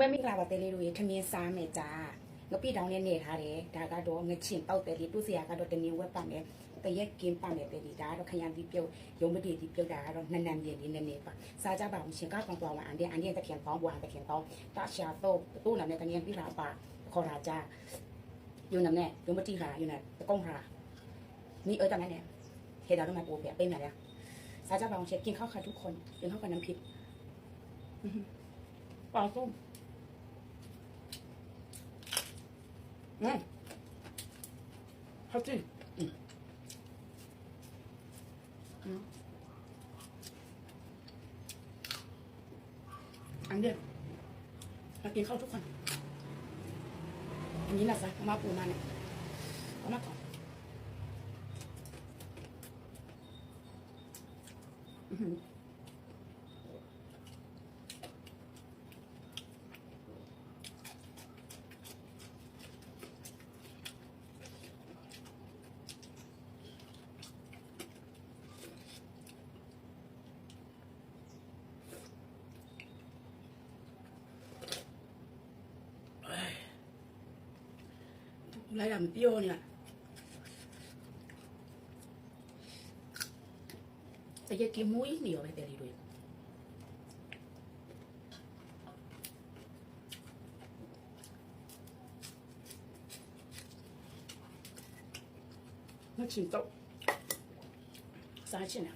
ပဲမိလာပါတဲလေးတို့ရေထမင်းစားမယ်ကြာငပိတောင်နဲ့နေထားတယ်ဒါကတော့ငချင်ပေါက်တယ်လေသူ့ဆရာကတော့တနင်ဝက်ပါမယ်တရက်ကင်းပါမယ်ပဲဒီဒါကတော့ခရံပြီးပြုတ်ရုံမတီပြီးပြုတ်တာကတော့နှစ်နံမြေလေးနည်းနည်းပါစားကြပါဦးရှင်ကောင်းကောင်းပါအန်ဒီအန်ဒီတခင်ပေါင်းပွားတခင်ပေါင်းတရှာတော့တို့နာနဲ့တနင်ပြလာပါခေါ်တာကြာယုံနနဲ့ရုံမတီလာယုံနတကုန်းထားนี่เออตอนนั้นเนี่ยเห็นเราต้องมาปูเปียเป็นไงเนี่ยซาจ้าบางเชฟกินข้าวค่ะทุกคนกินข้าวกับน้ำพริกปลาส้ม อืมเขาจริงอืมอืมอันเดียวมากินข้าวทุกคน อันนี้นะซะเอามาปูมาเนี่ยเอามาก่อนอื้อหืออะ ไรหลัเปรี้ยวเนี่ยแต่ยายกินมุ้ยเหนียวไปแต่ดีด้วยมาชิมโต๊ะซาชินี่ย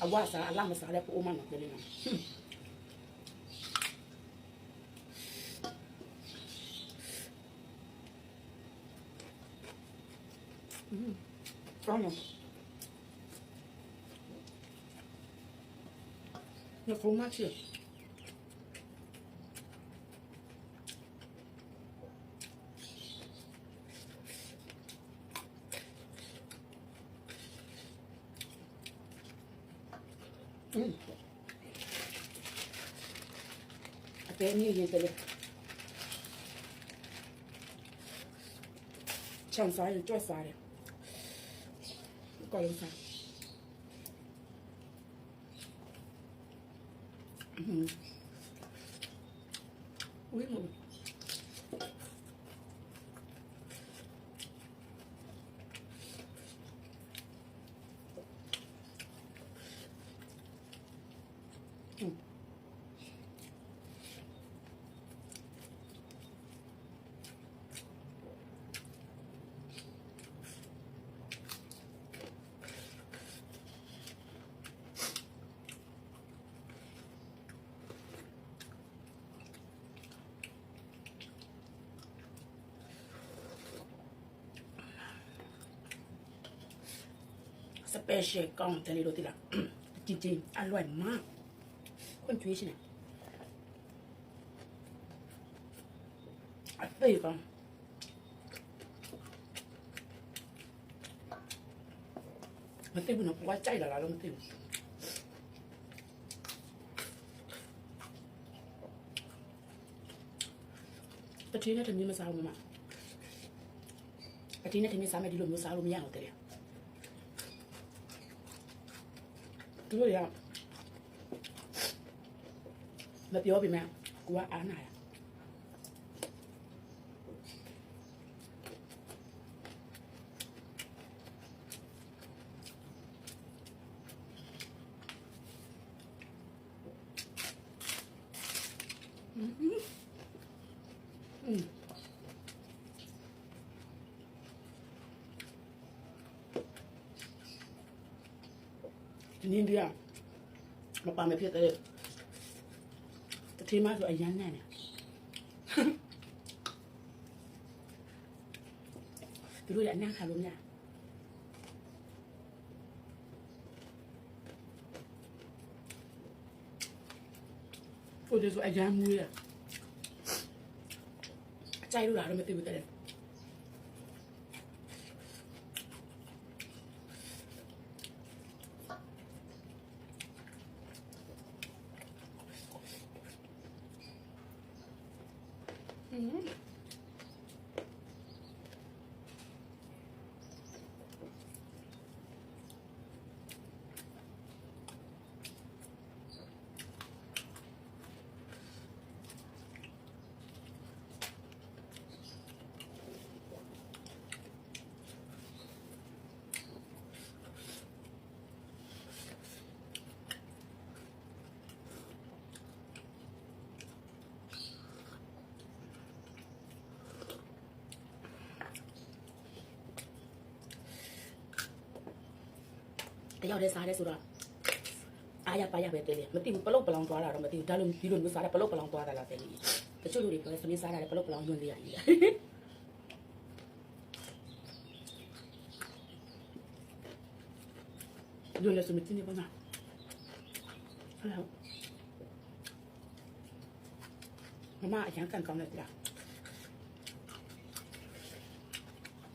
นี้เวทเลยโอซิ งมาเอาอืมอร่อยมากเจ๊ตัวแม่อืมอืม สเปเชียลกล่องทะเลโรตีละจริงๆ อร่อยมาก คนช่วยฉันเนี่ยอัดไปก่อนมันติวหนูว่าใจละละลงติวตะทีนี่ถึงมีมาสาวมาตะทีนี่ถึงมีสาวมาดีลมมาสาวลมยาวแต่เดียว သူတို့ရမပြောပြမယ်ကိုကအားနာတယ် นี่เดียมาปลาไม่เพียดเลยแต่ที่มาคือไอ้ยันแน่เนี่ยดูอย่างนั่งค่ะลุงเนี่ยโอ้ยสวยอายันมืออะใจดูหลาเราไม่ตื่นเต่ တ ယောက်တည်းစားတယ်ဆိုတော့အားရပါရပဲတဲလေမသိဘူးပလုတ်ပလောင်သွားတာတော့မသိဘူးဒါလိုဒီလိုမျိုးစားတယ်ပလုတ်ပလောင်သွားတာလားတဲလေတချို့လူတွေပြောတယ်သမီးစားတယ်ပလုတ်ပလောင်ညွန့်လေးရကြီးညွန့်လဲစမတင်နေပါနာဟဲ့မမအရန်ကန်ကောင်းတယ်ကြာ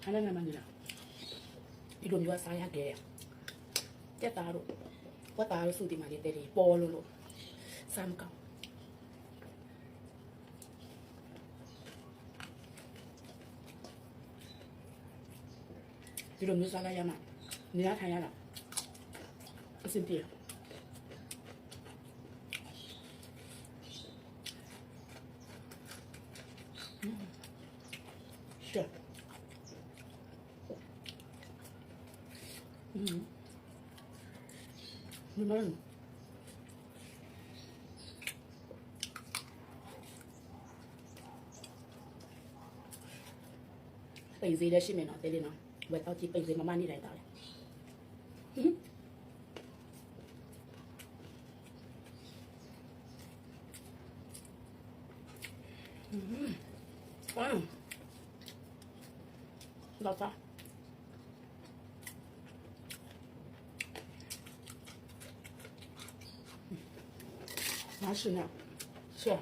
ဟဲ့လည်းမမကြီးလားဒီလိုမျိုးစားရတယ် 깨따로 따로 수디 많이 때리 볼로로 삼강 이런 뉴스 하나 야나 니나 타야나 무슨 비야 음. 음. นี่มัเป็นสีได้ใช่ไหมเนาะเตลีเนาะเว้เอาที่เป็นสีมาบ้านนี่ได้ต่อเลยอืมว้าวเราจ้ะ 还是呢，是。